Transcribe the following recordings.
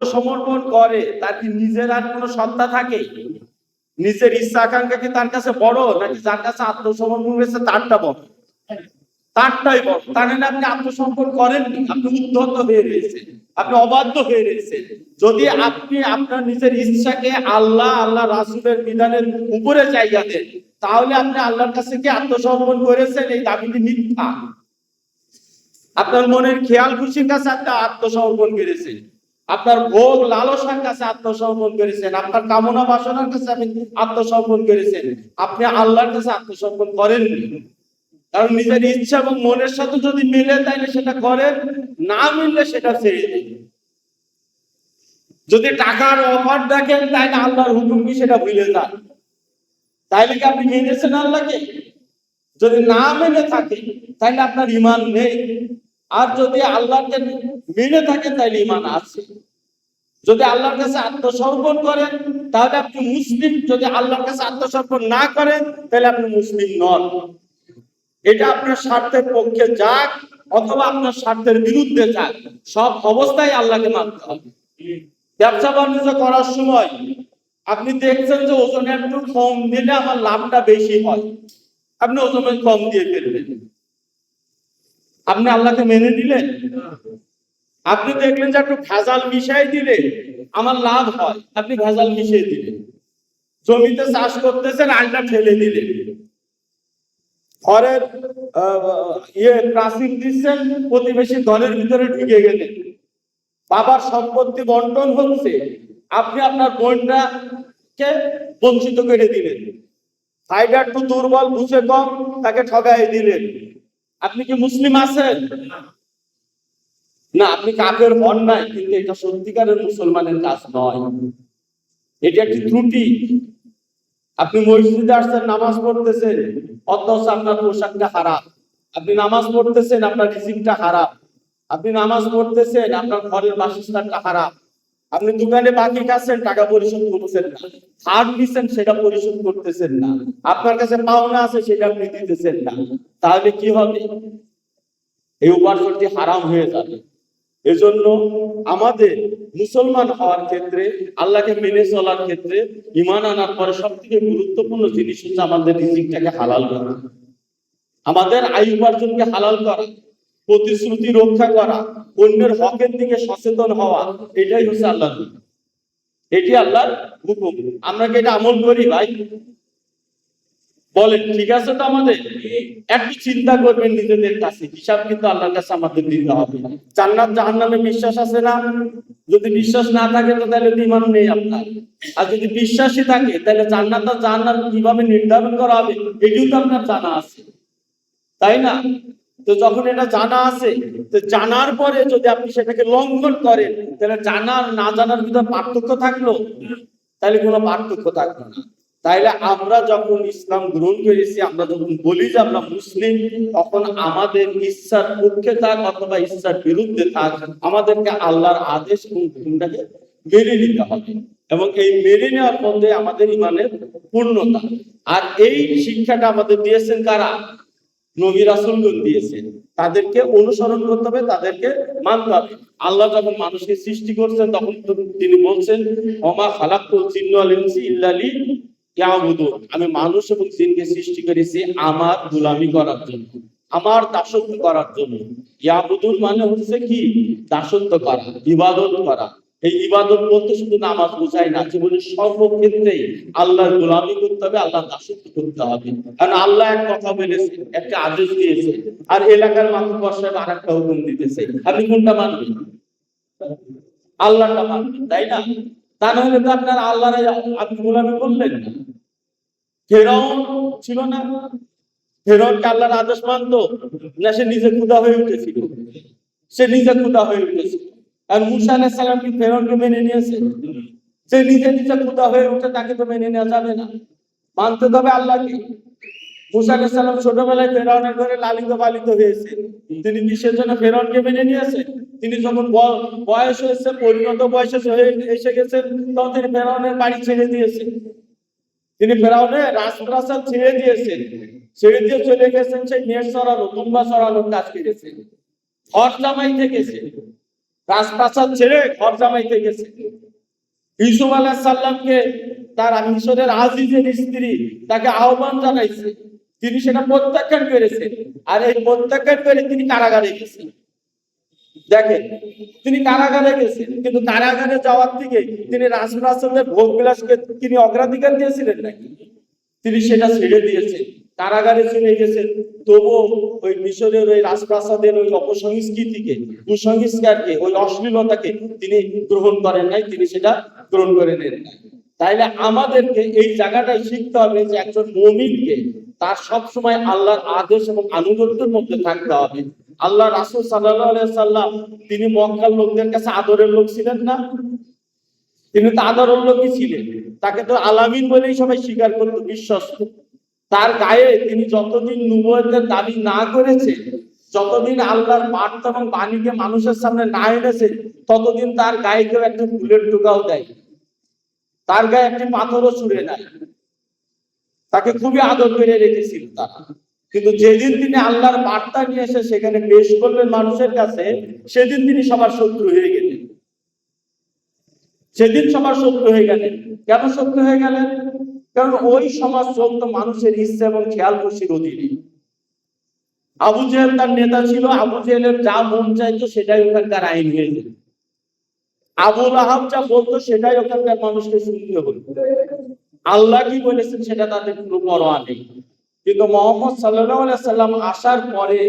সমর্পণ করে, তার কি নিজের আর কোনো সত্তা থাকে? নিজের ইচ্ছা আকাঙ্ক্ষা কি তার কাছে বড়, নাকি যার কাছে আত্মসমর্পণ করেছে তারটা বড়? তারটাই বড়। তার মানে আপনি আত্মসমর্পণ করেননি, আপনি উদ্ধত হয়ে রয়েছেন, আপনি অবাধ্য হয়ে রয়েছেন। যদি আপনি আপনার নিজের ইচ্ছাকে আল্লাহ আল্লাহ রাসুলের বিধানের উপরে জায়গা দেন, তাহলে আপনি আল্লাহর কাছে কি আত্মসমর্পণ করেছেন? এই দাবিটি মিথ্যা। আপনার মনের খেয়াল খুশির কাছে আপনি আত্মসমর্পণ করেছেন। আপনার ভোগ লালসার কাছে আত্মসমর্পণ করেছেন। আপনার কামনা বাসনার কাছে আপনি আত্মসমর্পণ করেছেন। আপনি আল্লাহর কাছে আত্মসমর্পণ করেননি। কারণ নিজের ইচ্ছা এবং মনের সাথে যদি মিলে তাহলে সেটা করেন, না মিললে সেটা ছেড়ে দিন। যদি টাকার অফার দেখেন তাহলে আল্লাহর হুকুম কি সেটা ভুলে যান। তাইলে কি আপনি মেনেছেন আল্লাহকে? যদি না মেনে থাকে তাহলে আপনার ইমান নেই। আর যদি আল্লাহকে মেনে থাকে, তাহলে ইমান আছে যদি আল্লাহর কাছে আত্মসমর্পণ করেন, তাহলে আপনি মুসলিম। যদি আল্লাহর কাছে আত্মসমর্পণ না করেন, তাহলে আপনি মুসলিম নন। এটা আপনার স্বার্থের পক্ষে যাক, অথবা আপনার স্বার্থের বিরুদ্ধে যাক, সব অবস্থায় আল্লাহকে মানতে হবে। ব্যবসা বাণিজ্য করার সময় আপনি দেখছেন যে ওজন একটু কম দিলে আমার লাভটা বেশি হয়। আপনি ওজন কম দিয়ে ফেলবেন। আপনি আল্লাহকে মেনে দিলেন আপনি দেখলেন যে একটু ভেজাল মিশাই দিলে আমার লাভ হয়। আপনি ভেজাল মিশিয়ে দিলেন। জমিতে চাষ করতেছেন, আলটা ফেলে দিলেন। ঘরের ইয়ে প্রাচীর দিচ্ছেন, প্রতিবেশী ঘরের ভিতরে ঢুকে গেলেন। বাবার সম্পত্তি বন্টন হচ্ছে। আপনি আপনার বোনটাকে বঞ্চিত করে দিলেন। ভাইটা একটু দুর্বল, বুঝে কম, তাকে ঠগাই দিলেন। আপনি কি মুসলিম আছেন? না, আপনি কাকের হন নাই, কিন্তু এটা সত্যিকারের মুসলমানের কাজ নয়। এটা একটি ত্রুটি। আপনি মসজিদে আসছেন, নামাজ পড়তেছেন, অথচ আপনার পোশাকটা খারাপ। আপনি নামাজ পড়তেছেন, আপনার রিসিভটা খারাপ। আপনি নামাজ পড়তেছেন, আপনার ঘরের বাসস্থানটা খারাপ। আপনি দোকানে বাকি খাচ্ছেন, টাকা পরিশোধ করতেছেন না। ধার দিচ্ছেন, সেটা পরিশোধ করতেছেন না। আপনার কাছে পাওনা আছে, সেটা আপনি দিতেছেন না। তাহলে কি হবে? এই উপার্জনটি হারাম হয়ে যাবে। এজন্য আমাদের মুসলমান হওয়ার ক্ষেত্রে, আল্লাহকে মেনে চলার ক্ষেত্রে ইমান আনার পরে সব থেকে গুরুত্বপূর্ণ জিনিস হচ্ছে আমাদের রিজিকটাকে হালাল করা। আমাদের আয় উপার্জনকে হালাল করা। প্রতিশ্রুতি রক্ষা করা, অন্যের হকের দিকে সচেতন হওয়া, এটাই হচ্ছে আল্লাহ এটি আল্লাহর হুকুম। আমরা কি এটা আমল করি ভাই? বলেন, ঠিক আছে তো আমাদের? একটু চিন্তা করবেন নিজেদের কাছে, হিসাব কিন্তু আল্লাহর কাছে আমাদের দিতে হবে। জান্নাত জাহান্নামে বিশ্বাস আছে না? যদি বিশ্বাস না থাকে তো তাহলে ইমান নেই আপনার। আর যদি বিশ্বাসই থাকে, তাহলে জান্নাত আর জাহান্নাম কীভাবে নির্ধারণ করা হবে, এটিও তো আপনার জানা আছে। তাই না? তো যখন এটা জানা আছে, তো জানার পরে যদি আপনি সেটাকে লঙ্ঘন করেন, তাহলে জানার, না জানার ভিতর পার্থক্য থাকল? তাহলে কোনো পার্থক্য থাকল না। তাইলে আমরা যখন ইসলাম গ্রহণ করেছি, আমরা যখন বলি যে আমরা মুসলিম, তখন আমাদের ইচ্ছার পক্ষে থাক অথবা ইচ্ছার বিরুদ্ধে থাক, আমাদেরকে আল্লাহর আদেশ এবং হুকুমটাকে মেনে নিতে হবে। এবং এই মেনে নেওয়ার মধ্যে আমাদের ইমানের পূর্ণতা। আর এই শিক্ষাটা আমাদের দিয়েছেন কারা? নবী রাসূলগণ দিয়েছেন তাদেরকে অনুসরণ করতে হবে, তাদেরকে মানতে হবে। আল্লাহ যখন মানুষকে সৃষ্টি করছেন, তখন তিনি বলছেন অমা খালাকুল জিন্ন ওয়াল ইনসি ইল্লা লি ইয়াবুদুন আমি মানুষ এবং জিনকে সৃষ্টি করেছি আমার গোলামি করার জন্য, আমার দাসত্ব করার জন্য। ইয়াবুদুন মানে হচ্ছে কি? দাসত্ব করা, ইবাদত করা। এই ইবাদত বলতে শুধু নামাজ বোঝায় না, জীবনের সর্বক্ষেত্রেই আল্লাহর গোলামি করতে হবে, আল্লাহর দাসত্ব করতে হবে। কারণ আল্লাহ এক কথা বলেছে একটা আদেশ দিয়েছে আর এলাকার মানুষ সাহেব আর একটা হুকুম দিতেছে। আপনি কোনটা মানবেন? আল্লাহটা মানবেন, তাই না? তা নাহলে তো আপনার আল্লাহর আপনি গোলামি করলেন না। ফেরাউন ছিল না? ফেরাউনকে আল্লাহর আদেশ মানতো? না, সে নিজে ক্ষুদা হয়ে উঠেছিল। সে নিজে ক্ষুদা হয়ে উঠেছিল। আর মুসা আলাহ সালাম কি ফেরাউনকে মেনে নিয়েছে? সে নিজে নিজে ক্ষুদা হয়ে উঠে তাকে তো মেনে নেওয়া যাবে না। মানতে হবে আল্লাহকে। মুসা আলাহ সালাম ছোটবেলায় ফেরাউনের ঘরে লালিত পালিত হয়েছে। তিনি কিসের জন্য ফেরাউনকে মেনে নিয়েছে? তিনি যখন বয়স হয়েছে, পরিণত বয়সে হয়ে এসে গেছেন তখন তিনি ফেরাউনের বাড়ি ছেড়ে দিয়েছেন তিনি ফেরাউনের রাজপ্রাসাদ ছেড়ে দিয়েছেন ছেড়ে দিয়ে চলে গেছেন সেই নেট সরানো তুম্বা সরানোর কাজ করেছেন ঘর জামাই থেকেছে। রাজপ্রাসাদ ছেড়ে ঘর জামাইতে গেছে। ইউসুফ আলাহ সাল্লামকে তার মিশরের আজিজের স্ত্রী তাকে আহ্বান জানাইছে। তিনি সেটা প্রত্যাখ্যান করেছেন আর এই প্রত্যাখ্যান করে তিনি কারাগারে গেছেন। দেখেন, তিনি কারাগারে গেছেন, কিন্তু কারাগারে যাওয়ার থেকে তিনি রাজপ্রাসাদের ভোগ বিলাসকে তিনি অগ্রাধিকার দিয়েছিলেন নাকি? তিনি সেটা ছেড়ে দিয়েছেন। কারাগারে চলে গেছেন তবুও ওই মিশরের ওই রাজপ্রাসাদের ওই অপসংস্কৃতিকে, কুসংস্কারকে, ওই অশ্লীলতাকে তিনি গ্রহণ করেন নাই, তিনি সেটা গ্রহণ করে নেন তাইলে আমাদেরকে এই জায়গাটায় শিখতে হবে যে একজন মমিনকে তার সব সময় আল্লাহর আদেশ এবং আনুগত্যের মধ্যে থাকতে হবে। আল্লাহ রাসুল সাল্লাহ সাল্লাম তিনি মক্কার লোকদের কাছে আদরের লোক ছিলেন না? তিনি তো আদরের লোকই ছিলেন। তাকে তো আলামিন বলেই সবাই স্বীকার করতো, বিশ্বস্ত। তার গায়ে তিনি যতদিন নুবুয়তের দাবি না করেছে, যতদিন আল্লাহর বার্তা এবং বাণীকে মানুষের সামনে না এনেছে, ততদিন তার গায়ে কেউ একটা ফুলের টুকাও দেয় তার গায়ে একটি পাথরও ছুড়ে নাই। তাকে খুবই আদর করে রেখেছিল তারা। কিন্তু যেদিন তিনি আল্লাহর বার্তা নিয়ে এসে সেখানে পেশ করলেন মানুষের কাছে, সেদিন তিনি সবার শত্রু হয়ে গেলেন। সেদিন সবার শত্রু হয়ে গেলেন। কেন শত্রু হয়ে গেলেন? কারণ ওই সমাজ চলত মানুষের ইচ্ছা এবং খেয়াল খুশির অধীনে। আবু জেহেল তার নেতা ছিল আবু জেহেলের যা মন চাইতো সেটাই ওখানকার আইন হয়ে যেত আবুল আহাব যা বলতো সেটাই ওখানকার মানুষকে শুনতে হতো আল্লাহ কি বলেছেন সেটা তাদের কোনো পরোয়া নেই। কিন্তু মোহাম্মদ সাল্লাহ সাল্লাম আসার পরে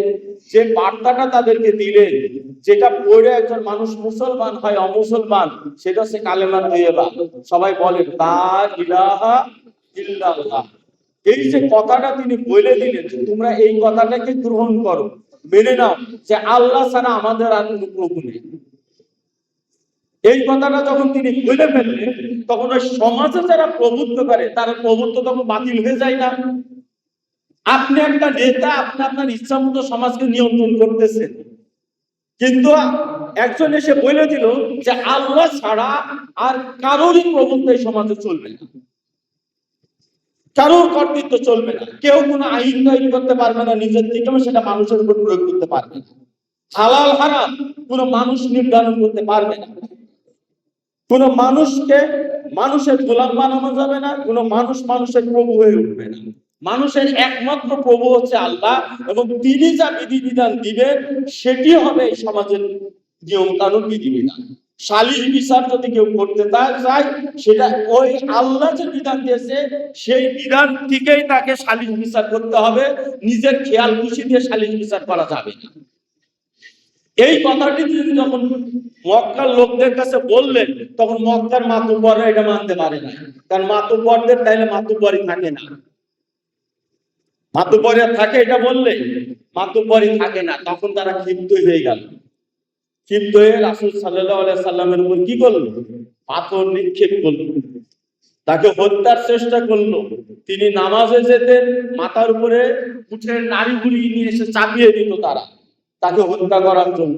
যে বার্তাটা তাদেরকে দিলেন যেটা পড়ে একজন মানুষ মুসলমান হয় অমুসলমান সেটা হচ্ছে কালেমার তৈবা সবাই বলে তার ইলাহা এই যে কথাটা তিনি বলে দিলেন তোমরা এই কথাটাকে গ্রহণ করো, মেনে নাও যে আল্লাহ ছাড়া আমাদের আর কোনো প্রভু নেই। এই কথাটা যখন তিনি বলে ফেললেন, তখন ওই সমাজে যারা প্রভুত্ব করে, তার প্রভুত্ব তখন বাতিল হয়ে যায় না। আপনি একটা নেতা, আপনি আপনার ইচ্ছা মতো সমাজকে নিয়ন্ত্রণ করতেছেন কিন্তু একজন এসে বলে দিল যে আল্লাহ ছাড়া আর কারোরই প্রভুত্ব এই সমাজে চলবে না। কারোর কর্তৃত্ব চলবে না। কেউ কোনো আইন তৈরি করতে পারবে না নিজের থেকেও সেটা মানুষের উপর প্রয়োগ করতে পারবে না। হালাল, হারাম কোনো মানুষ নির্ধারণ করতে পারবে না। কোন মানুষকে মানুষের গোলাম বানানো যাবে না, কোন মানুষ মানুষের প্রভু হয়ে উঠবে না। মানুষের একমাত্র প্রভু হচ্ছে আল্লাহ, এবং তিনি যা বিধিবিধান দিবেন সেটি হবে এই সমাজের নিয়ম কানুন বিধিবিধান। সালিশ বিচার যদি কেউ করতে চায়, সেটা ওই আল্লাহ যে বিধান দিয়েছে, সেই বিধান থেকেই তাকে সালিশ বিচার করতে হবে। নিজের খেয়াল খুশি দিয়ে সালিশ বিচার করা যাবে না। এই কথাটি তিনি যখন মক্কার লোকদের কাছে বললেন, তখন মক্কার মাতুব্বররা এটা মানতে পারে না। কারণ মাতুব্বরদের তাইলে মাতুব্বরই থাকে না। মাতুব্বরে থাকে এটা বললে, মাতুব্বরই থাকে না। তখন তারা ক্ষিপ্ত হয়ে গেল। ক্ষিপ্ত হয়ে রাসুল সাল্লাহ সাল্লামের উপর কি করল? পাথর নিক্ষেপ করল। তাকে হত্যার চেষ্টা করল। তিনি নামাজে যেতেন মাথার উপরে নিয়ে এসে চাপিয়ে দিত তারা। তাকে হত্যা করার জন্য।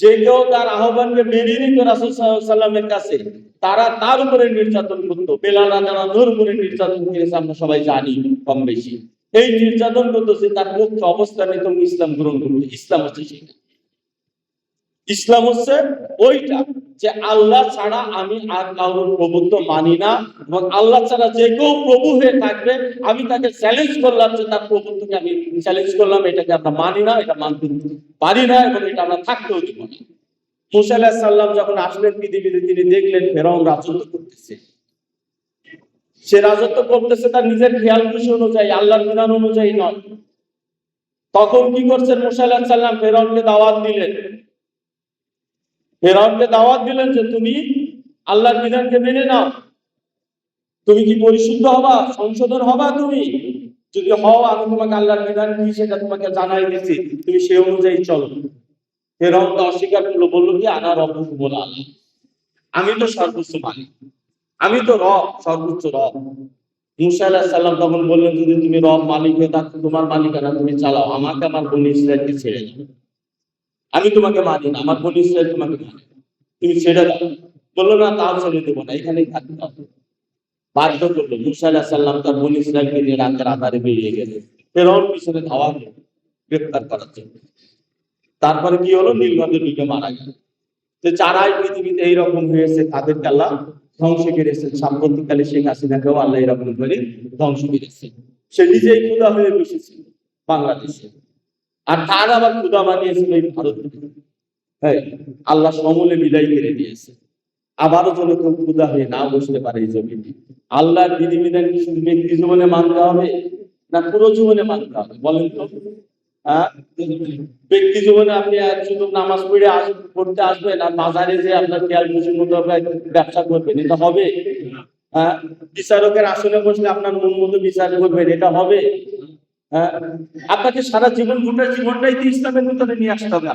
যে কেউ তার আহ্বানকে নিত রাসুল সাল্লামের কাছে, তারা তার উপরে নির্যাতন করতো। বেলাল উপরে নির্যাতন করেছে, আমরা সবাই জানি কম বেশি এই নির্যাতন করতেছে তার নিত ইসলাম গ্রহণ করতো। ইসলাম হচ্ছে সেটা ইসলাম হচ্ছে ওইটা, যে আল্লাহ ছাড়া আমি আর কারোর প্রভুত্ব মানি না এবং আল্লাহ ছাড়া যে কেউ প্রভু হয়ে থাকবে, আমি তাকে চ্যালেঞ্জ করলাম যে তার প্রভুত্বকে আমি চ্যালেঞ্জ করলাম, এটাকে আমরা মানি না, এটা মানতে পারি না এবং এটা আমরা থাকতেও দিব না। মুসা সাল্লাম যখন আসলেন পৃথিবীতে, তিনি দেখলেন ফেরাউন রাজত্ব করতেছে। সে রাজত্ব করতেছে, তার নিজের খেয়াল খুশি অনুযায়ী, আল্লাহর বিধান অনুযায়ী নয়। তখন কি করছেন মুসা আলাহ সাল্লাম ফেরাউনকে দাওয়াত দিলেন। ফেরাউনকে দাওয়াত দিলেন যে তুমি আল্লাহর বিধানকে মেনে নাও। তুমি কি পরিশুদ্ধ হবা? সংশোধন হবা তুমি? যদি হও, আমি তোমাকে আল্লাহর বিধান কি সেটা তোমাকে জানাই দিয়েছি তুমি সেই অনুযায়ী চলো। ফেরাউন তো অস্বীকার করল, বলল কি আনা রব বলা আমি তো সর্বোচ্চ মালিক। আমি তো রব, সর্বোচ্চ রব। মুসা আলাহ সাল্লাম তখন বললেন, যদি তুমি রব মালিক হয়ে থাকো, তোমার মালিকানা তুমি চালাও। আমাকে আমার বনি ইসরায়েলকে ছেড়ে দাও। আমি তোমাকে মানি না, আমার ইসরায়েল তোমাকে মানে তুমি ছেড়ে দাও। বলল, না, তাও ছেড়ে দেবো না, এখানেই থাকতে বাধ্য করল, মুসা সাল্লাম তার বনি ইসরায়েলকে নিয়ে রাতের আধারে বেরিয়ে গেলে। ফেরোর পিছনে ধাওয়া হলো, গ্রেপ্তার করার জন্য। তারপরে কি হলো? নীলনদের দিকে মারা গেল। তো যারাই পৃথিবীতে এইরকম হয়েছে, তাদেরকে আল্লাহ ধ্বংস করেছেন সাম্প্রতিককালে শেখ হাসিনাকেও আল্লাহ এরকম করে ধ্বংস করেছে সে নিজেই ক্ষুদা হয়ে বসেছিল বাংলাদেশে। আর তার আবার ক্ষুদা বানিয়েছিল এই ভারত হ্যাঁ আল্লাহ সমলে বিদায় করে দিয়েছে আবারও যেন কেউ ক্ষুদা হয়ে না বসতে পারে এই জমিনে আল্লাহর বিধিবিধান কি শুধু ব্যক্তি জীবনে মানতে হবে, না পুরো জীবনে মানতে হবে বলেন তো হ্যাঁ? ব্যক্তি জীবনে আপনি শুধু নামাজ পড়ে আস পড়তে আসবেন আর বাজারে যে আপনার খেয়াল খুশি মতো ব্যবসা করবেন, এটা হবে হ্যাঁ? বিচারকের আসনে বসলে আপনার মন মতো বিচার করবেন, এটা হবে? আপনাকে সারা জীবন, গোটা জীবনটাই তো ইসলামের ভিতরে নিয়ে আসতে হবে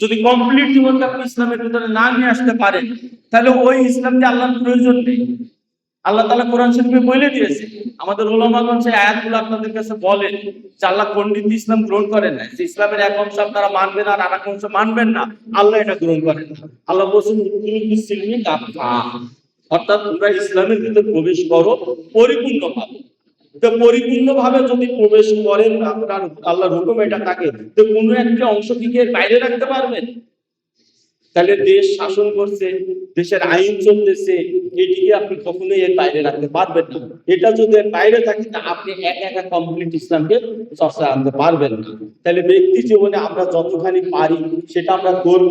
যদি কমপ্লিট জীবনটা আপনি ইসলামের ভিতরে না নিয়ে আসতে পারেন, তাহলে ওই ইসলামকে আল্লাহর প্রয়োজন নেই। আল্লাহ তালা কোরআন শরীফে বলে দিয়েছে, আমাদের ওলামাগণ সেই আয়াতগুলো আপনাদের কাছে বলেন যে আল্লাহ পন্ডিত ইসলাম গ্রহণ করেন না যে ইসলামের এক অংশ আপনারা মানবেন আর আর এক অংশ মানবেন না, আল্লাহ এটা গ্রহণ করেন না। আল্লাহ বলছেন অর্থাৎ তোমরা ইসলামের ভিতরে প্রবেশ করো পরিপূর্ণ ভাবে তো পরিপূর্ণ যদি প্রবেশ করেন, আপনার আল্লাহর হুকুম এটা থাকে তো কোনো একটা অংশ কি বাইরে রাখতে পারবেন? তাহলে দেশ শাসন করছে, দেশের আইন চলতেছে, এটিকে আপনি কখনোই এর বাইরে রাখতে পারবেন না। এটা যদি এর বাইরে থাকে, তা আপনি একা একা কমপ্লিট ইসলামকে চর্চা আনতে পারবেন না। তাহলে ব্যক্তি জীবনে আমরা যতখানি পারি, সেটা আমরা করব।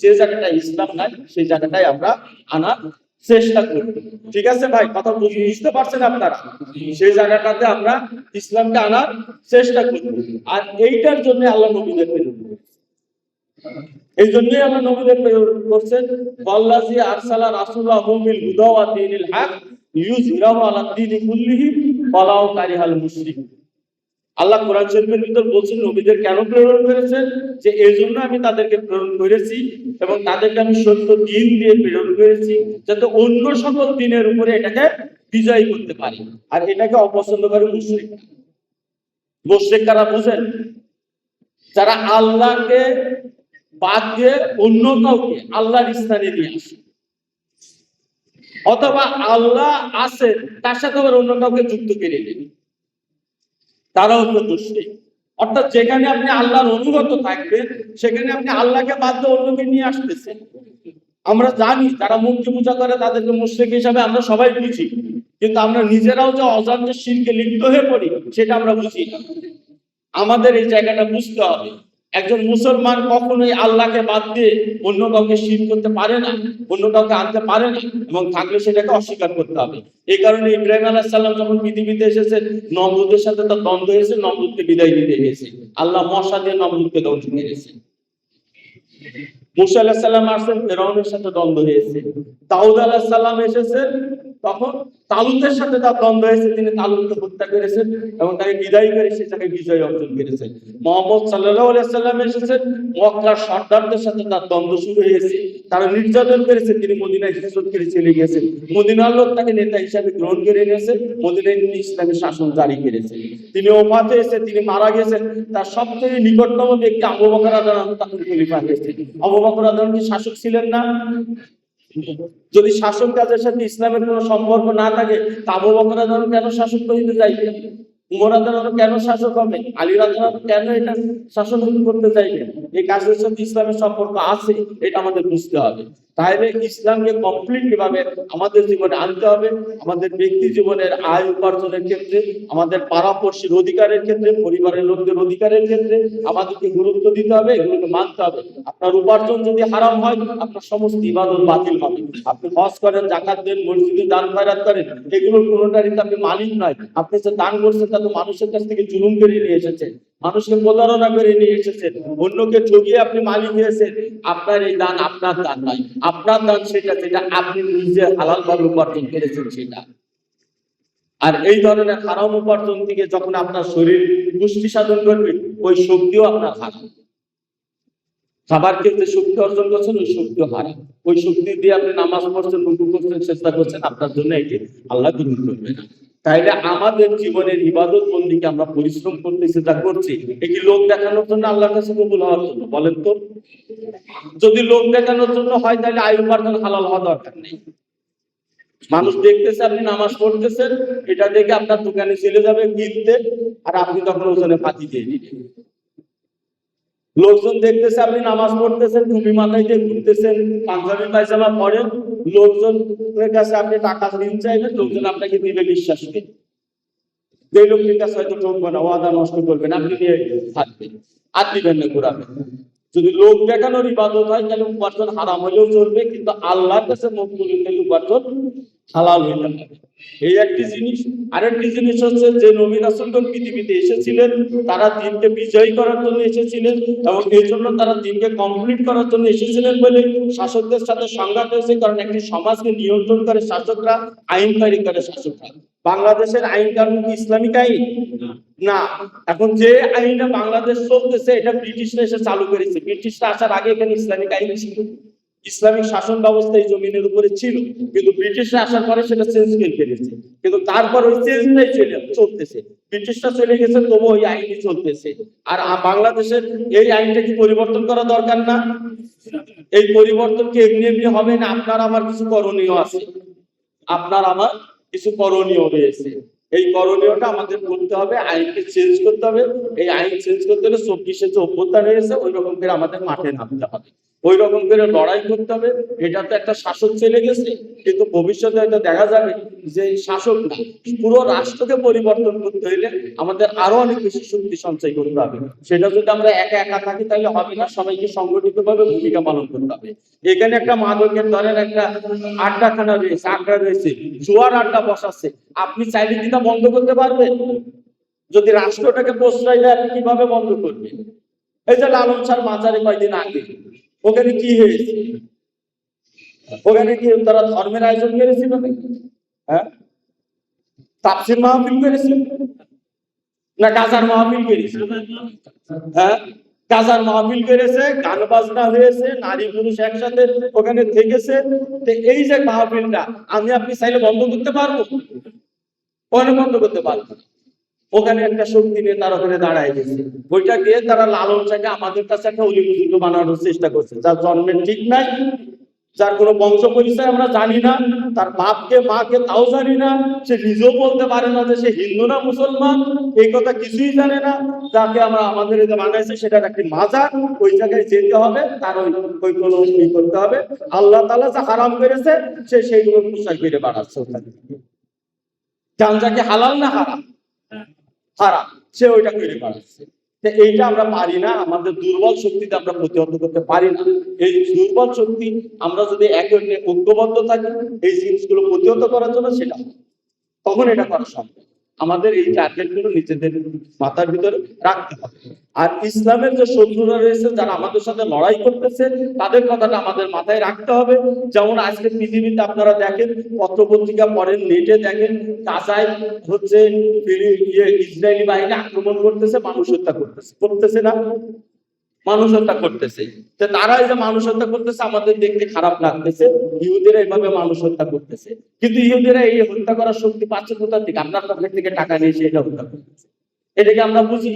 যে জায়গাটা ইসলাম নাই, সেই জায়গাটাই আমরা আনার চেষ্টা করব। ঠিক আছে ভাই? কথা বুঝতে পারছেন আপনারা? সেই জায়গাটাতে আমরা ইসলামকে আনার চেষ্টা করব। আর এইটার জন্য আল্লাহ নবীদের এই জন্যই আমরা নবীদের প্রেরণ করছেন বল্লাজি আরসালা রাসূলাহ বিল হুদা ওয়া দীনিল হক ইউযহিরাহু আলা কুল্লিহি কারিহাল আল্লাহ কোরআন শরীফের ভিতর বলছেন, নবীদের কেন প্রেরণ করেছেন? যে এই জন্য আমি তাদেরকে প্রেরণ করেছি এবং তাদেরকে আমি সত্য দিন দিয়ে প্রেরণ করেছি, যাতে অন্য সকল দিনের উপরে এটাকে বিজয় করতে পারি। আর এটাকে অপছন্দ করে মুশরিক। মুশরিক কারা বুঝেন? যারা আল্লাহকে বাদ দিয়ে অন্য কাউকে আল্লাহর স্থানে নিয়ে আসে। অথবা আল্লাহ আছে, তার সাথে আবার অন্য কাউকে যুক্ত করে নেবে তারা হলো মুশরিক অর্থাৎ যেখানে আপনি আল্লাহর অনুগত থাকবেন, সেখানে আপনি আল্লাহকে বাধ্য অন্যকে নিয়ে আসতেছেন। আমরা জানি যারা মূর্তি পূজা করে, তাদেরকে মুশ্রিক হিসাবে আমরা সবাই বুঝি। কিন্তু আমরা নিজেরাও যে অজান্ত শিরকে লিপ্ত হয়ে পড়ি, সেটা আমরা বুঝি আমাদের এই জায়গাটা বুঝতে হবে। একজন মুসলমান কখনোই আল্লাহকে বাদ দিয়ে অন্য কাউকে শির করতে পারে না, অন্য কাউকে আনতে পারে না, এবং থাকলে সেটাকে অস্বীকার করতে হবে। এই কারণে ইব্রাহিম আলাইহিস সালাম যখন পৃথিবীতে এসেছে, নমরুদের সাথে তার দ্বন্দ্ব হয়েছে, নমরুদকে বিদায় দিতে গেছে আল্লাহ মশা দিয়ে নমরুদকে ধ্বংস করেছে মুসা আলাহিস সালাম আসছেন ফেরাউনের সাথে দ্বন্দ্ব হয়েছে। দাউদ আলাহিস সালাম এসেছেন তখন তালুতের সাথে তার দ্বন্দ্ব হয়েছে, তিনি তালুতকে হত্যা করেছেন এবং তাকে বিদায় করে সে তাকে বিজয় অর্জন করেছেন। মোহাম্মদ সাল্লাহ সাল্লাম এসেছেন, মক্কার সর্দারদের সাথে তার দ্বন্দ্ব শুরু হয়েছে, তারা নির্যাতন করেছে, তিনি মদিনায় হিজরত করে চলে গেছেন। মদিনার লোক তাকে নেতা হিসাবে গ্রহণ করে নিয়েছে, মদিনায় তিনি ইসলামী শাসন জারি করেছে তিনি ওফাতে এসে, তিনি মারা গেছেন, তার সবথেকে নিকটতম ব্যক্তি আবু বকর আদান তখন খলিফা হয়েছে আবু বকর আদান কি শাসক ছিলেন না? যদি শাসন কাজের সাথে ইসলামের কোনো সম্পর্ক না থাকে তাবু বকরা ধরো কেন শাসক করিতে চাইবে উমরা আদান কেন শাসক হবে? আলী রাজনাথ কেন এটা শাসন করতে চাইবে? এই কাজের সাথে ইসলামের সম্পর্ক আছে, এটা আমাদের বুঝতে হবে। তাহলে ইসলামকে কমপ্লিটলি ভাবে আমাদের জীবনে আনতে হবে? আমাদের ব্যক্তি জীবনের আয় উপার্জনের ক্ষেত্রে, আমাদের পাড়াপড়শির অধিকারের ক্ষেত্রে, পরিবারের লোকদের অধিকারের ক্ষেত্রে আমাদেরকে গুরুত্ব দিতে হবে, এগুলোকে মানতে হবে। আপনার উপার্জন যদি হারাম হয়, আপনার সমস্ত ইবাদত বাতিল হবে। আপনি হজ করেন, জাকাত দেন, মসজিদে দান খয়রাত করেন, এগুলোর কোনোটারই তো আপনি মালিক নয়। আপনি যে দান করছেন, তা তো মানুষের কাছ থেকে জুলুম করে নিয়ে এসেছেন মানুষকে প্রতারণা করে নিয়ে এসেছেন, অন্যকে ঠকিয়ে আপনি মালিক হয়েছেন। আপনার এই দান, আপনার দান নয়। আপনার দান সেটা, যেটা আপনি নিজে হালাল ভাবে উপার্জন করেছেন সেটা। আর এই ধরনের হারাম উপার্জন থেকে যখন আপনার শরীর পুষ্টি সাধন করবে, ওই শক্তিও আপনার হারাম। খাবার খেতে শক্তি অর্জন করছেন, ওই শক্তিও হারাম। ওই শক্তি দিয়ে আপনি নামাজ পড়ছেন, রুকু করছেন, চেষ্টা করছেন, আপনার জন্য এটি আল্লাহ গ্রহণ করবে না। তাইলে আমাদের জীবনের ইবাদত বন্দিকে আমরা পরিশ্রম করতে চিন্তা করছি। এটি লোক দেখানোর জন্য আল্লাহর কাছে কবুল হওয়ার জন্য, বলেন তো। যদি লোক দেখানোর জন্য হয় তাহলে আয় উপার্জন হালাল হওয়া দরকার নেই। মানুষ দেখতেছে, আপনি নামাজ পড়তেছেন, এটা দেখে আপনার দোকানে চলে যাবে কিনতে আর আপনি তখন ওজনে ফাঁকি দিয়ে দিবেন। লোকজন দেখতেছে আপনি নামাজ পড়তেছেন টুপি মাথায় দিয়ে ঘুরতেছেন পাঞ্জাবি পায়জামা পরেন, লোকজনের কাছে আপনি টাকা ঋণ চাইবেন, লোকজন আপনাকে দিবে বিশ্বাস নেই যে লোকটির কাছে হয়তো না ওয়াদা নষ্ট করবেন, আপনি থাকবেন, আর দিবেন না ঘুরাবেন যদি লোক দেখানোর ইবাদত হয়, তাহলে উপার্জন হারাম হলেও চলবে, কিন্তু আল্লাহর কাছে মুখ উপার্জন হালাল হবে এই একটি জিনিস। আরেকটি জিনিস হচ্ছে যে পৃথিবীতে এসেছিলেন, তারা দিনকে করার জন্য এসেছিলেন এবং এই জন্য তারা দিনকে কমপ্লিট করার জন্য এসেছিলেন বলে শাসকদের সাথে সংঘাত হয়েছে। কারণ একটি সমাজকে নিয়ন্ত্রণ করে শাসকরা, আইন তৈরি করে শাসকরা। বাংলাদেশের আইন কানুন কি ইসলামিক আইন? না। এখন যে আইনটা বাংলাদেশ চলতেছে, এটা ব্রিটিশরা এসে চালু করেছে। ব্রিটিশরা আসার আগে এখানে ইসলামিক আইন ছিল। ইসলামিক শাসন ব্যবস্থা এই জমিনের উপরে ছিল, কিন্তু ব্রিটিশরা আসার পরে সেটা চেঞ্জ করে ফেলেছে। কিন্তু তারপর ওই চেঞ্জটাই চলে চলতেছে। ব্রিটিশরা চলে গেছে তবু ওই আইনই চলতেছে। আর বাংলাদেশের এই আইনটা কি পরিবর্তন করা দরকার না? এই পরিবর্তন কি এমনি এমনি হবে না? আপনার আমার কিছু করণীয় আছে। আপনার আমার কিছু করণীয় রয়েছে। এই করণীয়টা আমাদের করতে হবে, আইনকে চেঞ্জ করতে হবে। এই আইন চেঞ্জ করতে হলে চব্বিশে যে অভ্যুত্থান হয়েছে, ওই রকম করে আমাদের মাঠে নামতে হবে। ওই রকম করে লড়াই করতে হবে। এটা তো একটা শাসক চলে গেছে, কিন্তু ভবিষ্যতে হয়তো দেখা যাবে যে শাসক পুরো রাষ্ট্রকে পরিবর্তন করতে হইলে আমাদের আরও অনেক বেশি শক্তি সঞ্চয় করতে হবে। সেটা যদি আমরা একা একা থাকি তাহলে হবে না, সবাইকে সংগঠিত ভাবে ভূমিকা পালন করতে হবে। এখানে একটা মাদকের ধরেন একটা আড্ডাখানা রয়েছে আড্ডা রয়েছে, জোয়ার আড্ডা বসাচ্ছে। আপনি চাইলে কি তা বন্ধ করতে পারবেন? যদি রাষ্ট্রটাকে প্রশ্রয় দেয় আপনি কীভাবে বন্ধ করবেন? এই যে লালন সার মাজারে কয়দিন আগে ওখানে কি হয়েছে? ওখানে কি তারা ধর্মের আয়োজন করেছিল হ্যাঁ? তাপসির মাহফিল করেছিল? না গাজার মাহফিল করেছিল? হ্যাঁ? গাজার মাহফিল করেছে, গান বাজনা হয়েছে, নারী পুরুষ একসাথে ওখানে থেকেছে। এই যে মাহফিলটা, আমি আপনি চাইলে বন্ধ করতে পারব? ওখানে বন্ধ করতে পারব। ওখানে একটা শক্তি নিয়ে তারা ওখানে দাঁড়ায় গেছে। দিয়ে তারা লালন শাহকে আমাদের কাছে একটা অলি বুজুর্গ বানানোর চেষ্টা করছে। যার জন্মের ঠিক নাই, যার কোনো বংশ পরিচয় আমরা জানি না, তার বাপকে, মাকে তাও জানি না, সে নিজেও বলতে পারে না যে সে হিন্দু না মুসলমান, এই কথা কিছুই জানে না। যাকে আমরা আমাদের বানাইছে সেটার একটি মাজার, ওই জায়গায় যেতে হবে, তার ওই ওই কোনো করতে হবে। আল্লাহ তালা যা হারাম করেছে, সে সেইগুলো প্রচার করে বাড়াচ্ছে ওখানে। হালাল না হারাম। হারাম সে ওইটা করে। বাড়াচ্ছে তো এইটা আমরা পারি না, আমাদের দুর্বল শক্তিতে আমরা প্রতিহত করতে পারি না। এই দুর্বল শক্তি আমরা যদি একে ঐক্যবদ্ধ থাকি, এই জিনিসগুলো প্রতিহত করার জন্য সেটা। তখন এটা করা সম্ভব। আমাদের এই টার্গেটগুলো নিজেদের মাথার ভিতরে রাখতে হবে। আর ইসলামের যে শত্রুরা রয়েছে, যারা আমাদের সাথে লড়াই করতেছে, তাদের কথাটা আমাদের মাথায় রাখতে হবে। যেমন আজকে পৃথিবীতে আপনারা দেখেন, পত্রপত্রিকা পড়েন, নেটে দেখেন কাজায় হচ্ছে ইয়ে ইসরায়েলি বাহিনী আক্রমণ করতেছে, মানুষ হত্যা করতেছে। করতেছে না। মানুষ হত্যা করতেছে তারা যে মানুষ হত্যা করতেছে, আমাদের দেখতে খারাপ লাগতেছে। ইহুদিরা এইভাবে মানুষ হত্যা করতেছে। কিন্তু ইহুদিরা এই হত্যা করার শক্তি পাচ্ছে কোথা থেকে? আপনার পকেট থেকে টাকা নিয়ে এটা হত্যা করতেছে। এটাকে আমরা বুঝি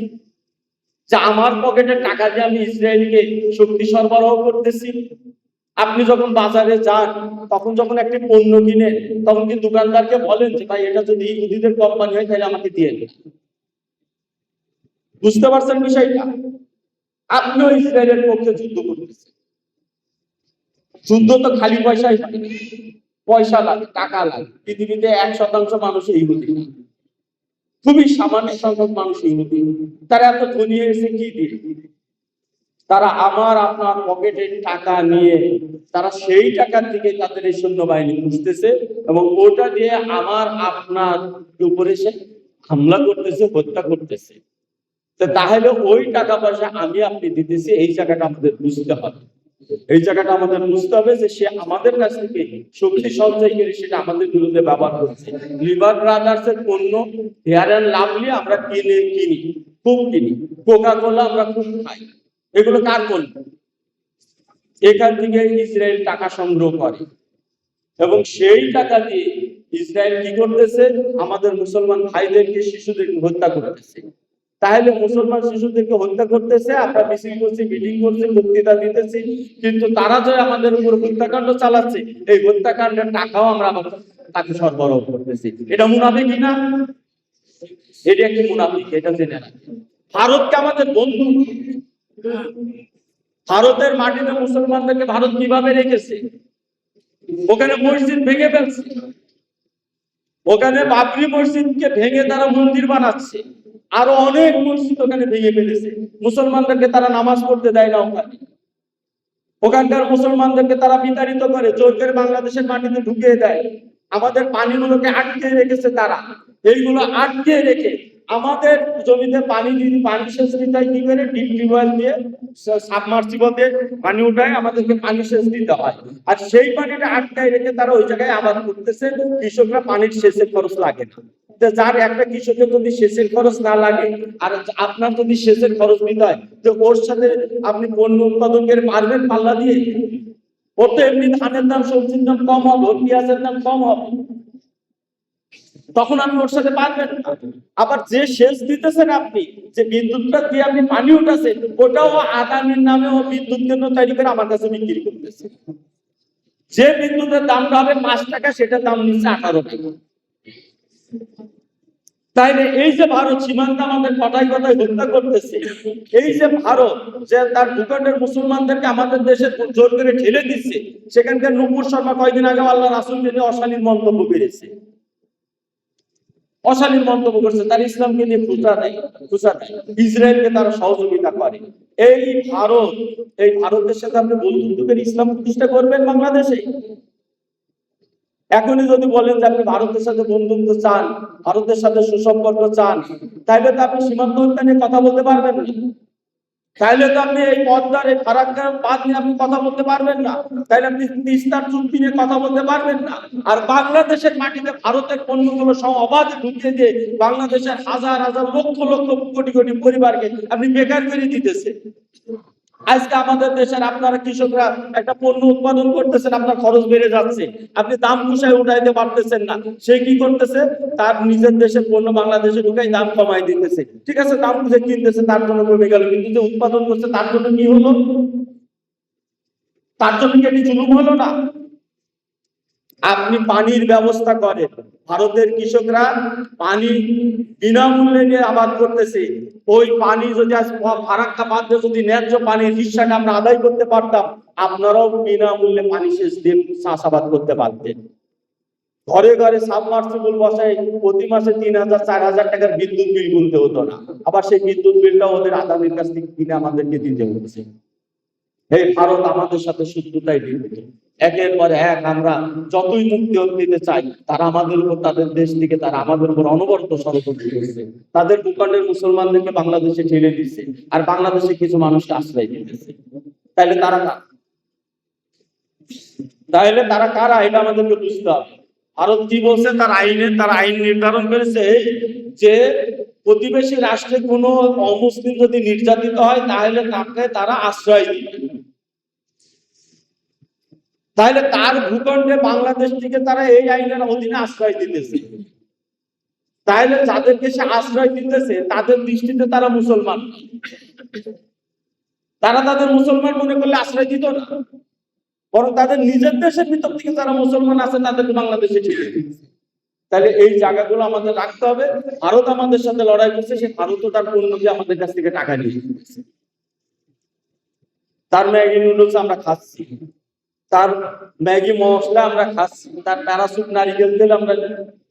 যে আমার পকেটে টাকা দিয়ে আমি ইসরায়েলকে শক্তি সরবরাহ করতেছি। আপনি যখন বাজারে যান, তখন যখন একটি পণ্য কিনে তখন কি দোকানদারকে বলেন যে, ভাই, এটা যদি ইহুদিদের কোম্পানি হয়, তাহলে আমাকে দিয়ে দিন বুঝতে পারছেন বিষয়টা? আপনিও ইসরায়েলের পক্ষে যুদ্ধ করতেছেন। যুদ্ধ তো খালি পয়সা লাগে, টাকা লাগে। পৃথিবীতে এক শতাংশ মানুষ। খুবই সামান্য সংখ্যক মানুষ ইহুদি তারা এত ধনী হয়েছে কি দিয়ে? তারা আমার, আপনার পকেটের টাকা নিয়ে তারা সেই টাকার থেকে তাদের এই সৈন্যবাহিনী বুঝতেছে এবং ওটা দিয়ে আমার, আপনার উপরে সে হামলা করতেছে, হত্যা করতেছে। তাহলে ওই টাকা পয়সা আমি আপনি দিতেছি, এই জায়গাটা আমাদের বুঝতে হবে। এই জায়গাটা আমাদের বুঝতে হবে যে সে আমাদের কাছ থেকে শক্তি সঞ্চয় করে সেটা আমাদের বিরুদ্ধে ব্যবহার করছে। লিভার ব্রাদার্স এর পণ্য হেয়ার অ্যান্ড লাভলি আমরা কিনে, কিনি, খুব কিনি। কোকা কোলা আমরা খুব খাই। এগুলো কার পণ্য? এখান থেকে ইসরায়েল টাকা সংগ্রহ করে। এবং সেই টাকা দিয়ে ইসরায়েল কি করতেছে? আমাদের মুসলমান ভাইদেরকে, শিশুদেরকে হত্যা করতেছে। তাহলে মুসলমান শিশুদেরকে হত্যা করতেছে, আমরা মিছিল করছি, মিটিং করছি, বক্তৃতা দিতেছি, কিন্তু তারা যে আমাদের উপর হত্যাকাণ্ড চালাচ্ছে, এই হত্যাকাণ্ডের টাকাও আমরা তাকে সরবরাহ করতেছি। এটা মুনাফিক না? এটা একটি মুনাফিক? এটা জেনে রাখি ভারতকে আমাদের বন্ধু। ভারতের মাটিতে মুসলমানদেরকে ভারত কীভাবে রেখেছে? ওখানে মসজিদ ভেঙে ফেলছে। ওখানে বাবরি মসজিদকে ভেঙে তারা মন্দির বানাচ্ছে। আরও অনেক মসজিদ ওখানে ভেঙে ফেলেছে। মুসলমানদেরকে তারা নামাজ পড়তে দেয় না ওখানে ওখানকার মুসলমানদেরকে তারা বিতাড়িত করে, জোর বাংলাদেশের মাটিতে ঢুকিয়ে দেয়। আমাদের পানিগুলোকে আটকে রেখেছে তারা। এইগুলো আটকে রেখে আমাদের জমিতে পানি যদি পানি সেচ দিতে হয় কি করে? ডিপ টিউবওয়েল দিয়ে সাবমার্সিবল দিয়ে পানি উঠায়, আমাদেরকে পানি সেচ দিতে হয়। আর সেই পানিটা আটকায় রেখে তারা ওই জায়গায় আবাদ করতেছে। কৃষকরা পানির সেচের খরচ লাগে না। যার একটা কৃষকের যদি সেচের খরচ না লাগে, আর আপনার যদি সেচের খরচ দিতে হয়, তো ওর সাথে আপনি পণ্য উৎপাদন করে পারবেন পাল্লা দিয়ে। ওর তো এমনি ধানের দাম, সবজির দাম কম হবে, ওর পেঁয়াজের দাম কম হবে। তখন আপনি ওর সাথে পারবেন আবার যে সেচ দিতেছেন আপনি, যে বিদ্যুৎটা দিয়ে আপনি পানি উঠাছেন, ওটাও আদানির নামে ও বিদ্যুৎ কেন্দ্র তৈরি করে আমার কাছে বিক্রি করতেছে। যে বিদ্যুতের দামটা হবে পাঁচ টাকা, সেটার দাম নিচ্ছে আঠারো টাকা। তাইলে এই যে ভারত সীমান্ত আমাদের কটাই কটাই হত্যা করতেছে, এই যে ভারত যে তার ভূখণ্ডের মুসলমানদেরকে আমাদের দেশে জোর করে ঠেলে দিচ্ছে, সেখানকার নুপুর শর্মা কয়দিন আগে আল্লাহ রাসুলকে নিয়ে অশালীন মন্তব্য করেছে। অশালীন মন্তব্য করছে, তার ইসলামকে নিয়ে খুচরা নেই খুচরা নেই, ইসরায়েলকে তারা সহযোগিতা করে। এই ভারত, এই ভারতের সাথে আপনি বন্ধুত্ব করে ইসলাম প্রতিষ্ঠা করবেন বাংলাদেশে? এখনই যদি বলেন যে আপনি ভারতের সাথে বন্ধুত্ব চান, ভারতের সাথে সুসম্পর্ক চান তাহলে তো আপনি সীমান্ত হত্যা নিয়ে কথা বলতে পারবেন না। তাহলে তো আপনি এই পদ্মার, এই ফারাক্কার বাদ নিয়ে আপনি কথা বলতে পারবেন না। তাহলে আপনি তিস্তার চুক্তি নিয়ে কথা বলতে পারবেন না। আর বাংলাদেশের মাটিতে ভারতের পণ্যগুলো সব অবাধে ঢুকিয়ে দিয়ে বাংলাদেশের হাজার হাজার লক্ষ লক্ষ, কোটি কোটি পরিবারকে আপনি বেকার করে দিতেছে। আজকে আমাদের দেশের আপনারা কৃষকরা একটা পণ্য উৎপাদন করতেছেন, আপনার খরচ বেড়ে যাচ্ছে। আপনি দাম পুষায় উঠাইতে পারতেছেন না। সে কি করতেছে? তার নিজের দেশের পণ্য বাংলাদেশে ঢুকাই দাম কমাই দিতেছে। ঠিক আছে, দাম পুষে কিনতেছে, তার জন্য কমে গেল। কিন্তু যে উৎপাদন করছে, তার জন্য কি হলো? তার জন্য কি এটি জুলুম হলো না? আপনি পানির ব্যবস্থা করেন। ভারতের কৃষকরা পানি বিনামূল্যে নিয়ে আবাদ করতেছে। ওই পানি যদি ফারাক্কা বাঁধে যদি ন্যায্য পানির হিসাটা আমরা আদায় করতে পারতাম, আপনারাও বিনামূল্যে পানি সেচ দিয়ে চাষাবাদ করতে পারতেন। ঘরে ঘরে সাবমার্সিবল বসায় প্রতি মাসে তিন হাজার, চার হাজার টাকার বিদ্যুৎ বিল গুনতে হতো না। আবার সেই বিদ্যুৎ বিলটা ওদের আদানির কাছ থেকে কিনে আমাদেরকে দিতে হচ্ছে। এই ভারত, আমাদের সাথে শত্রুতাই নির্মিত একের পর এক আমরা যতই মুক্তি দিতে চাই, তারা আমাদের উপর, তাদের দেশ থেকে তারা আমাদের উপর অনবরত ষড়যন্ত্র করছে। তাদের ভূখণ্ডের মুসলমানদেরকে বাংলাদেশে ঠেলে দিচ্ছে আর বাংলাদেশে কিছু মানুষকে আশ্রয় দিতেছে তাহলে তারা? তাহলে তারা কারা? এটা আমাদেরকে বুঝতে হবে। ভারত কি বলছে? তার আইনে, তার আইন নির্ধারণ করেছে যে প্রতিবেশী রাষ্ট্রে কোনো অমুসলিম যদি নির্যাতিত হয়, তাহলে তাকে তারা আশ্রয় দিবে। তাহলে তার ভূখণ্ডে বাংলাদেশ থেকে তারা এই আইনের অধীনে আশ্রয় দিতেছে। তাহলে যাদেরকে সে আশ্রয় দিতেছে, তাদের দৃষ্টিতে তারা মুসলমান। তারা তাদের মুসলমান মনে করলে আশ্রয় দিত না। বরং তাদের নিজের দেশের ভিতর থেকে যারা মুসলমান আছে, তাদেরকে বাংলাদেশে তাহলে এই জায়গাগুলো আমাদের রাখতে হবে। ভারত আমাদের সাথে লড়াই করছে, সে ভারতও তার পণ্য দিয়ে আমাদের কাছ থেকে টাকা নিয়ে তার ম্যাগি আমরা খাচ্ছি। তার ম্যাগি মশলা আমরা খাচ্ছি তার প্যারাসুট নারিকেল তেল আমরা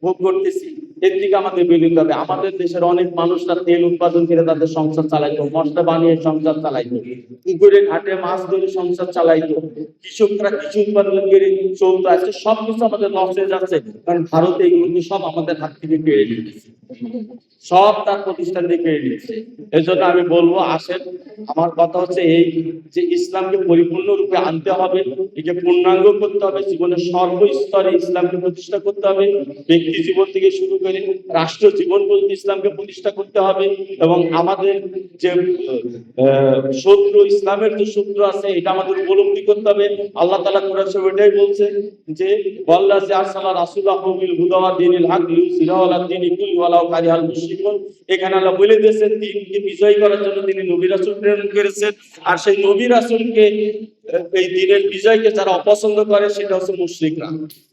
ভোগ করতেছি। এর দিকে আমাদের বেরোতে হবে আমাদের দেশের অনেক মানুষরা তেল উৎপাদন করে তাদের সংসার চালাইতো, মশলা বানিয়ে সংসার চালাইতো, পুকুরে ঘাটে মাছ ধরে সংসার চালাইতো, কৃষকরা কৃষি উৎপাদন করে চলতো, আজকে সবকিছু আমাদের নষ্ট হয়ে যাচ্ছে, কারণ ভারতে এইগুলো সব আমাদের হাত থেকে কেড়ে নিয়েছে। সব তার প্রতিষ্ঠান দিয়ে কেড়ে নিচ্ছে এই জন্য আমি বলব, আসেন, আমার কথা হচ্ছে এই যে ইসলামকে পরিপূর্ণ রূপে আনতে হবে একে পূর্ণাঙ্গ করতে হবে, জীবনের সর্বস্তরে ইসলামকে প্রতিষ্ঠা করতে হবে, ব্যক্তি জীবন থেকে শুরু করে রাষ্ট্র জীবন পর্যন্ত ইসলামকে প্রতিষ্ঠা করতে হবে এবং আমাদের যে শত্রু, ইসলামের যে শত্রু আছে, এটা আমাদের উপলব্ধি করতে হবে। আল্লাহ তালা কোরআন এটাই বলছে যে ওয়াল্লাহ যে আরসালা রাসূলাহু বিল হুদা ওয়া দীনিল হক লিইউযহিরাহু আলা দীনি ওয়ালাউ কারিহাল মুশরিকুন। এখানে আল্লাহ বলে দিয়েছেন বিজয় করার জন্য তিনি নবী রাসূল প্রেরণ করেছেন। আর সেই নবী রাসূলকে এই দিনের বিজয়কে যারা অপছন্দ করে, সেটা হচ্ছে মুশরিকরা।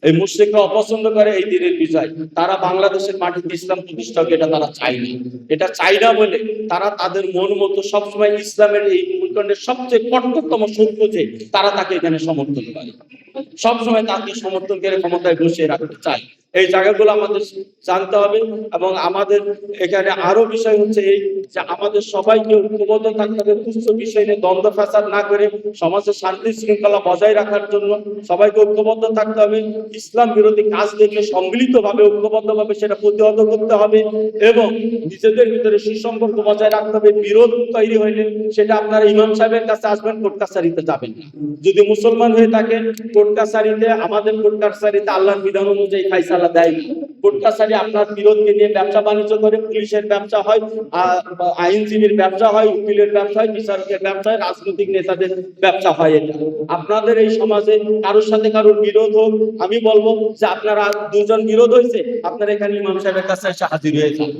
এই মুশরিকরা অপছন্দ করে এই দিনের বিজয়। তারা বাংলাদেশের মাটিতে ইসলাম প্রতিষ্ঠা হোক, এটা তারা চায়নি। এটা চাইনা বলে তারা তাদের মন মতো সবসময় ইসলামের এই ভূখণ্ডের সবচেয়ে কঠোরতম সত্য যে তারা তাকে এখানে সমর্থন করে। সবসময় তাকে সমর্থন করে ক্ষমতায় বসিয়ে রাখতে চায়। এই জায়গাগুলো আমাদের জানতে হবে এবং আমাদের এখানে আরও বিষয় হচ্ছে এই যে আমাদের সবাইকে ঐক্যবদ্ধ থাকতে হবে বিষয় নিয়ে দ্বন্দ্ব, ফ্যাসাদ না করে সমাজে শান্তি শৃঙ্খলা বজায় রাখার জন্য সবাইকে ঐক্যবদ্ধ থাকতে হবে, ইসলাম বিরোধী কাজ দেখলে সম্মিলিত ভাবে ঐক্যবদ্ধ ভাবে সেটা প্রতিহত করতে হবে এবং নিজেদের ভিতরে সুসম্পর্ক বজায় রাখতে হবে, বিরোধ তৈরি হইলে সেটা আপনারা ইমাম সাহেবের কাছে আসবেন, কোর্ট কাছারিতে যাবেন যদি মুসলমান হয়ে থাকেন কোর্ট কাছারিতে, আমাদের কোর্ট কাছারিতে আল্লাহর বিধান অনুযায়ী ফাইসালা দেয়। না কোর্ট কাছারি আপনার বিরোধকে নিয়ে ব্যবসা বাণিজ্য করে, পুলিশের ব্যবসা হয় আইনজীবীর ব্যবসা হয়, উকিলের ব্যবসা হয়, বিচারকের ব্যবসা হয়, রাজনৈতিক নেতাদের ব্যবসা হয় এটা। আপনাদের এই সমাজে কারোর সাথে কারোর বিরোধ হোক, আমি বলব যে আপনারা দুজন বিরোধ হয়েছে, আপনারা এখানে ইমাম সাহেবের কাছে এসে হাজির হয়ে যান।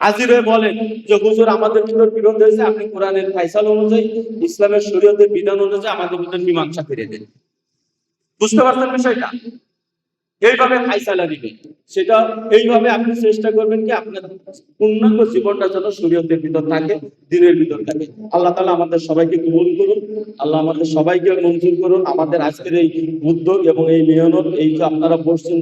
হাজির হয়ে বলেন যে, হুজুর, আমাদের ভিতর বিরোধ হয়েছে, আপনি কোরআনের ফাইসাল অনুযায়ী, ইসলামের শরীয়তের বিধান অনুযায়ী আমাদের ভিতর মীমাংসা ফিরে দেন। বুঝতে পারছেন বিষয়টা? এইভাবে ফাইসালা দিবেন সেটা এইভাবে আপনি চেষ্টা করবেন কি আপনার পূর্ণাঙ্গ জীবনটা যেন শরীয়তের ভিতর থাকে, দিনের ভিতর থাকে। আল্লাহ তালা আমাদের সবাইকে গ্রহণ করুন। আল্লাহ আমাদের সবাইকে মঞ্জুর করুন। আমাদের আজকের এই উদ্যোগ এবং এই মেয়নত এই যে আপনারা বসছেন